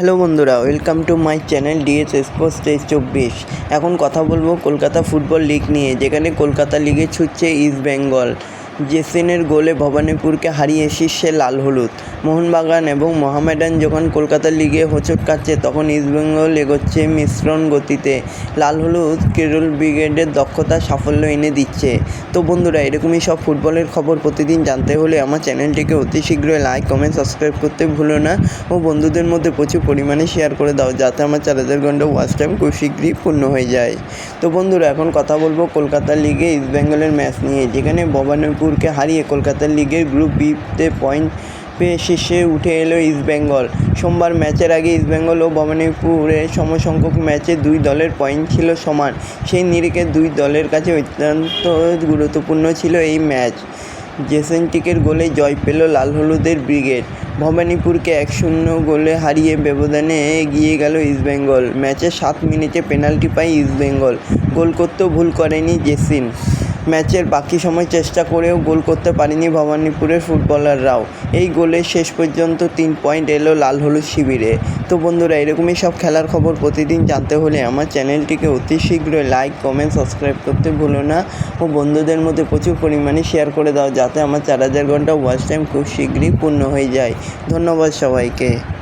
Hello বন্ধুরা, welcome to my channel D S sports তেইশ চব্বিশ। এখন কথা বলব কলকাতা ফুটবল লিগ নিয়ে, যেখানে কলকাতা লিগে ছুটছে ইস্ট বেঙ্গল। জেসিনের গোলে ভবানীপুরকে হারিয়ে শীর্ষে লাল হলুদ। মোহনবাগান এবং মোহামেডান যখন কলকাতা লিগে হোঁচট কাটছে তখন ইস্টবেঙ্গল এগোচ্ছে মিশ্রণ গতিতে। লাল হলুদ কেরল ব্রিগেডের দক্ষতা সাফল্য এনে দিচ্ছে। তো বন্ধুরা, এরকমই সব ফুটবলের খবর প্রতিদিন জানতে হলে আমার চ্যানেলটিকে অতি শীঘ্রই লাইক, কমেন্ট, সাবস্ক্রাইব করতে ভুলো না ও বন্ধুদের মধ্যে প্রচুর পরিমাণে শেয়ার করে দাও যাতে আমার চার হাজার ঘণ্টা ওয়াচ টাইম খুব শীঘ্রই পূর্ণ হয়ে যায়। তো বন্ধুরা, এখন কথা বলব কলকাতা লিগে ইস্টবেঙ্গলের ম্যাচ নিয়ে, যেখানে ভবানীপুরকে হারিয়ে কলকাতা লিগের গ্রুপ বিতে পয়েন্ট পেয়ে শীর্ষে উঠে এলো ইস্টবেঙ্গল সোমবার ম্যাচের আগে ইস্টবেঙ্গল ও ভবানীপুরের সমসংখ্যক ম্যাচে দুই দলের পয়েন্ট ছিল সমান। সেই নিরিখে দুই দলের কাছে অত্যন্ত গুরুত্বপূর্ণ ছিল এই ম্যাচ। জেসেন্টিকের গোলে জয় পেল লাল হলুদের ব্রিগেড। ভবানীপুরকে এক শূন্য গোলে হারিয়ে ব্যবধানে এগিয়ে গেল ইস্টবেঙ্গল ম্যাচে সাত মিনিটে পেনাল্টি পায় ইস্টবেঙ্গল গোল করতেও ভুল করেনি জেসিন। ম্যাচের বাকি সময় চেষ্টা করেও গোল করতে পারেনি ভবানীপুরের ফুটবলাররাও। এই গোলে শেষ পর্যন্ত তিন পয়েন্ট এলো লাল হলুদ শিবিরে। তো বন্ধুরা, এরকমই সব খেলার খবর প্রতিদিন জানতে হলে আমার চ্যানেলটিকে অতি শীঘ্রই লাইক, কমেন্ট, সাবস্ক্রাইব করতে ভুলো না ও বন্ধুদের মধ্যে প্রচুর পরিমাণে শেয়ার করে দাও যাতে আমার চার হাজার ঘণ্টা ওয়াচ টাইম খুব শীঘ্রই পূর্ণ হয়ে যায়। ধন্যবাদ সবাইকে।